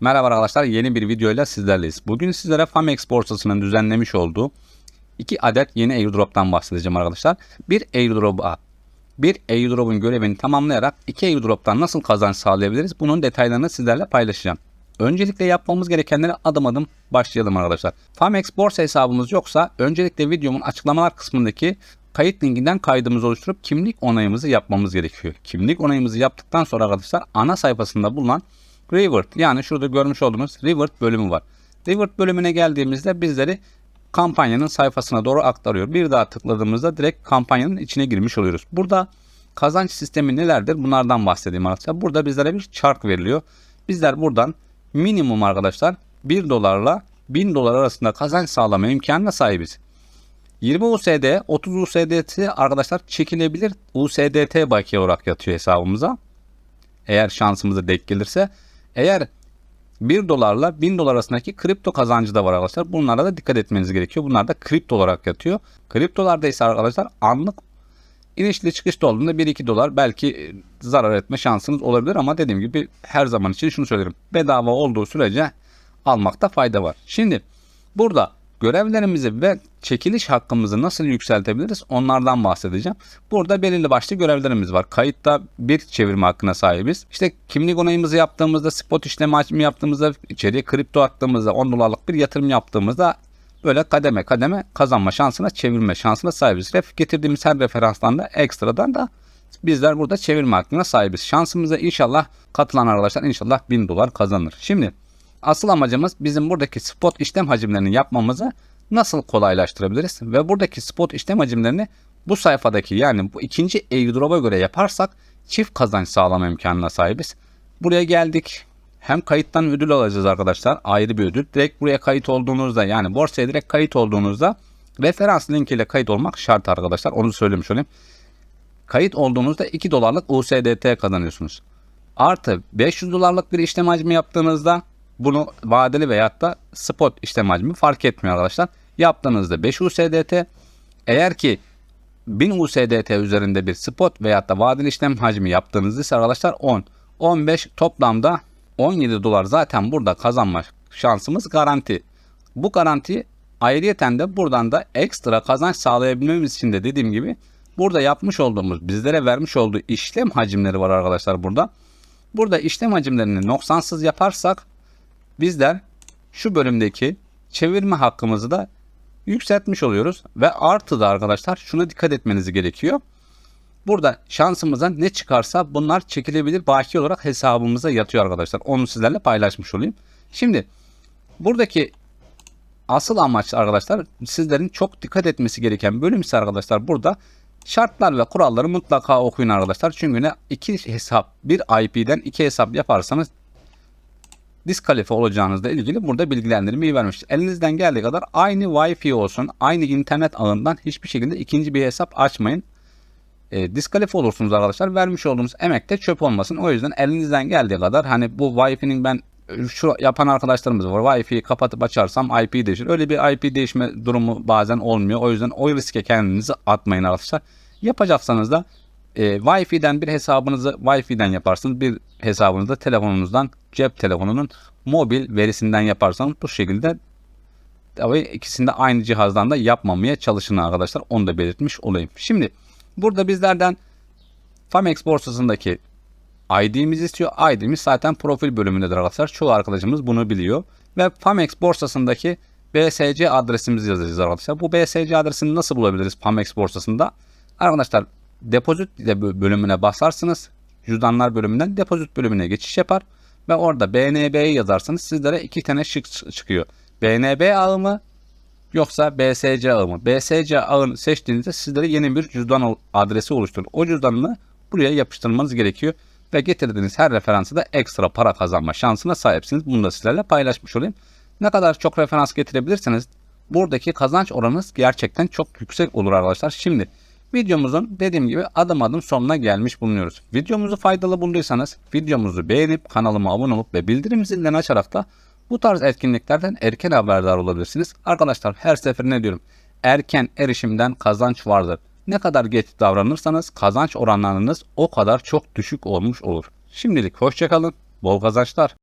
Merhaba arkadaşlar yeni bir videoyla sizlerleyiz. Bugün sizlere Famex borsasının düzenlemiş olduğu 2 adet yeni airdrop'tan bahsedeceğim arkadaşlar. Bir airdrop'a bir airdrop'un görevini tamamlayarak iki airdrop'tan nasıl kazanç sağlayabiliriz bunun detaylarını sizlerle paylaşacağım. Öncelikle yapmamız gerekenleri adım adım başlayalım arkadaşlar. Famex borsa hesabımız yoksa öncelikle videomun açıklamalar kısmındaki kayıt linkinden kaydımızı oluşturup kimlik onayımızı yapmamız gerekiyor. Kimlik onayımızı yaptıktan sonra arkadaşlar ana sayfasında bulunan Revert yani şurada görmüş olduğunuz Revert bölümü var. Revert bölümüne geldiğimizde bizleri kampanyanın sayfasına doğru aktarıyor. Bir daha tıkladığımızda direkt kampanyanın içine girmiş oluyoruz. Burada kazanç sistemi nelerdir bunlardan bahsedeyim arkadaşlar. Burada bizlere bir çark veriliyor. Bizler buradan minimum arkadaşlar 1 dolarla 1000 dolar arasında kazanç sağlama imkanına sahibiz. 20 USD, 30 USDT arkadaşlar çekilebilir USDT bakiye olarak yatıyor hesabımıza. Eğer şansımıza denk gelirse. Eğer 1 dolarla 1000 dolar arasındaki kripto kazancı da var arkadaşlar. Bunlara da dikkat etmeniz gerekiyor. Bunlar da kripto olarak yatıyor. Kriptolarda ise arkadaşlar anlık inişli çıkışlı olduğunda 1-2 dolar belki e, zarar etme şansınız olabilir ama dediğim gibi her zaman için şunu söylerim. Bedava olduğu sürece almakta fayda var. Şimdi burada görevlerimizi ve çekiliş hakkımızı nasıl yükseltebiliriz onlardan bahsedeceğim. Burada belirli başlı görevlerimiz var. Kayıtta bir çevirme hakkına sahibiz. İşte kimlik onayımızı yaptığımızda, spot işlemi açımı yaptığımızda, içeriye kripto attığımızda, 10 dolarlık bir yatırım yaptığımızda böyle kademe kademe kazanma şansına, çevirme şansına sahibiz. Ref getirdiğimiz her referanstan da ekstradan da bizler burada çevirme hakkına sahibiz. Şansımıza inşallah katılan arkadaşlar inşallah 1000 dolar kazanır. Şimdi Asıl amacımız bizim buradaki spot işlem hacimlerini yapmamızı nasıl kolaylaştırabiliriz ve buradaki spot işlem hacimlerini bu sayfadaki yani bu ikinci airdrop'a göre yaparsak çift kazanç sağlama imkanına sahibiz. Buraya geldik. Hem kayıttan ödül alacağız arkadaşlar. Ayrı bir ödül. Direkt buraya kayıt olduğunuzda yani borsaya direkt kayıt olduğunuzda referans linkiyle kayıt olmak şart arkadaşlar. Onu söylemiş olayım. Kayıt olduğunuzda 2 dolarlık USDT kazanıyorsunuz. Artı 500 dolarlık bir işlem hacmi yaptığınızda bunu vadeli veyahut da spot işlem hacmi fark etmiyor arkadaşlar. Yaptığınızda 5 USDT eğer ki 1000 USDT üzerinde bir spot veyahut da vadeli işlem hacmi yaptığınızda ise arkadaşlar 10. 15 toplamda 17 dolar zaten burada kazanma şansımız garanti. Bu garanti ayrıyeten de buradan da ekstra kazanç sağlayabilmemiz için de dediğim gibi burada yapmış olduğumuz bizlere vermiş olduğu işlem hacimleri var arkadaşlar burada. Burada işlem hacimlerini noksansız yaparsak bizler şu bölümdeki çevirme hakkımızı da yükseltmiş oluyoruz. Ve artı da arkadaşlar şuna dikkat etmeniz gerekiyor. Burada şansımıza ne çıkarsa bunlar çekilebilir baki olarak hesabımıza yatıyor arkadaşlar. Onu sizlerle paylaşmış olayım. Şimdi buradaki asıl amaç arkadaşlar sizlerin çok dikkat etmesi gereken bölüm ise arkadaşlar burada şartlar ve kuralları mutlaka okuyun arkadaşlar. Çünkü ne iki hesap bir IP'den iki hesap yaparsanız diskalifiye olacağınızla ilgili burada bilgilendirmeyi vermiş. Elinizden geldiği kadar aynı Wi-Fi olsun, aynı internet ağından hiçbir şekilde ikinci bir hesap açmayın. E, diskalifiye olursunuz arkadaşlar. Vermiş olduğunuz emek de çöp olmasın. O yüzden elinizden geldiği kadar hani bu Wi-Fi'nin ben şu yapan arkadaşlarımız var. Wi-Fi'yi kapatıp açarsam IP değişir. Öyle bir IP değişme durumu bazen olmuyor. O yüzden o riske kendinizi atmayın arkadaşlar. Yapacaksanız da e, Wi-Fi'den bir hesabınızı Wi-Fi'den yaparsınız. Bir hesabınızı da telefonunuzdan cep telefonunun mobil verisinden yaparsanız bu şekilde tabii ikisini de aynı cihazdan da yapmamaya çalışın arkadaşlar. Onu da belirtmiş olayım. Şimdi burada bizlerden Famex borsasındaki ID'mizi istiyor. ID'miz zaten profil bölümündedir arkadaşlar. Çoğu arkadaşımız bunu biliyor. Ve Famex borsasındaki BSC adresimizi yazacağız arkadaşlar. Bu BSC adresini nasıl bulabiliriz Famex borsasında? Arkadaşlar depozit bölümüne basarsınız. Cüzdanlar bölümünden depozit bölümüne geçiş yapar. Ve orada BNB'yi yazarsanız sizlere iki tane şık çıkıyor. BNB ağı mı yoksa BSC ağı mı? BSC ağını seçtiğinizde sizlere yeni bir cüzdan adresi oluşturur. O cüzdanını buraya yapıştırmanız gerekiyor. Ve getirdiğiniz her referansı da ekstra para kazanma şansına sahipsiniz. Bunu da sizlerle paylaşmış olayım. Ne kadar çok referans getirebilirseniz buradaki kazanç oranınız gerçekten çok yüksek olur arkadaşlar. Şimdi Videomuzun dediğim gibi adım adım sonuna gelmiş bulunuyoruz. Videomuzu faydalı bulduysanız videomuzu beğenip kanalıma abone olup ve bildirim zilini açarak da bu tarz etkinliklerden erken haberdar olabilirsiniz. Arkadaşlar her seferinde diyorum erken erişimden kazanç vardır. Ne kadar geç davranırsanız kazanç oranlarınız o kadar çok düşük olmuş olur. Şimdilik hoşçakalın. Bol kazançlar.